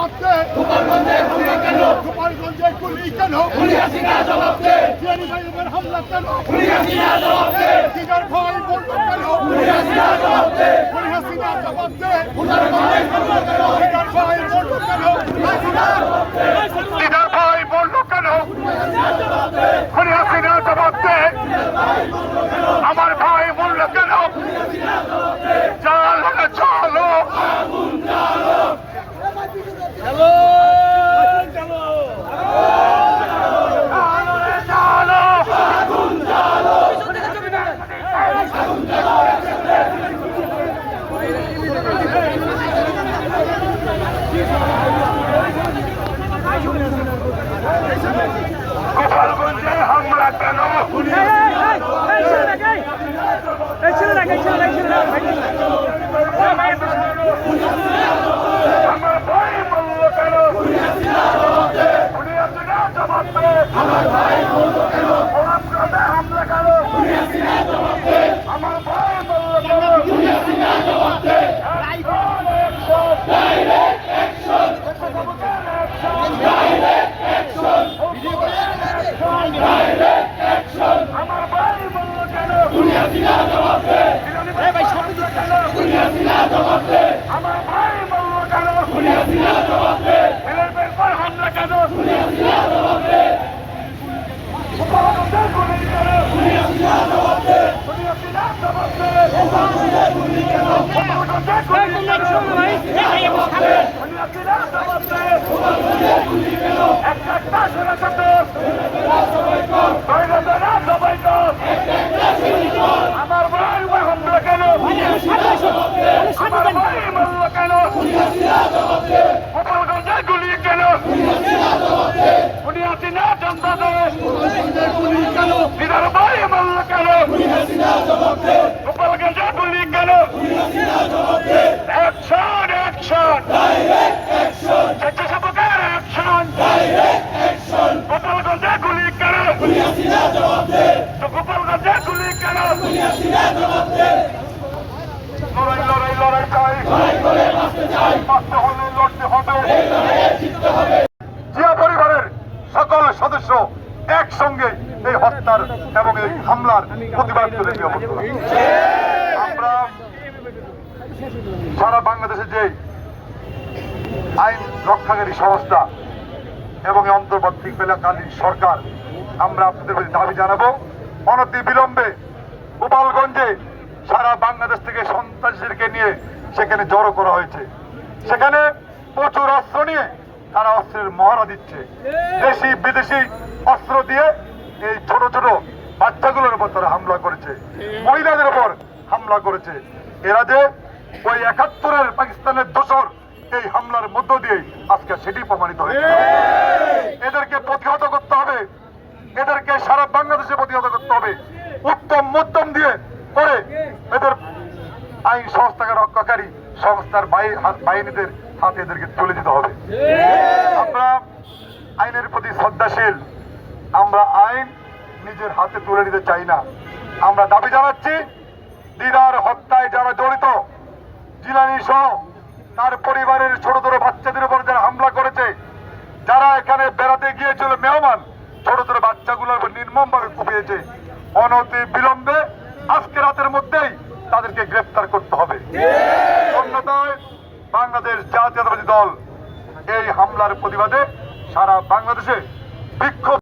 জবাব দে গোপালগঞ্জে গুলি কেন? জিয়ানি ভাইয়ের হামলা কেন? ভাই বলল কেন? হাসিনা জবাব দে দিদার ভাই বলল কেন দিদার ভাই বলল কেন খুনি হাসিনা জবাব দে আমার ভাই বলল কেন চলো চলো চলো গোপালগঞ্জে হামলা কেন আমার ভাই বলল কেন খুনি হাসিনা জবাব দে আমার ভাই বলল কেন হামলা কেন আমার ভাই বলল কেন? আমার ভাই হামলা কেন আমার ভাই মারল কেন গোপালগঞ্জে গুলি কেন উনি দিদার ভাই মারল কেন গোপালগঞ্জে গুলি কেন? অ্যাকশন অ্যাকশন স্বেচ্ছাসেবকের অ্যাকশন গোপালগঞ্জে গুলি কেন? গোপালগঞ্জে গুলি কেন? লড়াই লড়াই লড়াই চাই। বাঁচতে হলে লড়তে হবে। জিয়া পরিবারের সকল সদস্য একসঙ্গে এই হত্যার এবং এই হামলার প্রতিবাদ করে আমরা সারা বাংলাদেশে যে আইন রক্ষাকারী সংস্থা এবং অন্তর্বর্তীকালীন সরকার, আমরা আপনাদের প্রতি দাবি জানাব অনতি বিলম্বে গোপালগঞ্জে সারা বাংলাদেশ থেকে সন্ত্রাসীদেরকে নিয়ে সেখানে জড়ো করা হয়েছে। সেখানে প্রচুর অস্ত্র নিয়ে তারা অস্ত্রের মহড়া দিচ্ছে। দেশি, বিদেশি অস্ত্র দিয়ে এই ছোট ছোট বাচ্চাগুলোর উপর তারা হামলা করেছে। মহিলাদের উপর হামলা করেছে। এরা যে ওই একাত্তরের পাকিস্তানের দোষর এই হামলার মধ্য দিয়ে আজকে সেটি প্রমাণিত হয়েছে। এদেরকে প্রতিহত করতে হবে। এদেরকে সারা বাংলাদেশে প্রতিহত করতে হবে। উত্তম মধ্যম দিয়ে করে এদের আইন সংস্থাকে রক্ষাকারী সংস্থার বাহিনীদের হাতে এদেরকে তুলে দিতে হবে। আমরা আইনের প্রতি শ্রদ্ধাশীল আমরা আইন নিজের হাতে তুলে নিতে চাই না। আমরা দাবি জানাচ্ছি, দিদার হত্যায় যারা জড়িত, জিলানি সহ তার পরিবারের ছোট ছোট বাচ্চাদের উপর যারা হামলা করেছে, যারা এখানে বেড়াতে গিয়েছিল মেহমান, ছোট ছোট বাচ্চাগুলোর নির্মম ভাবে কুপিয়েছে। অনতি বিলম্বে আজকে রাতের মধ্যেই তাদেরকে গ্রেফতার করতে হবে। বাংলাদেশ জাতীয়তাবাদী দল এই হামলার প্রতিবাদে সারা বাংলাদেশে বিক্ষোভ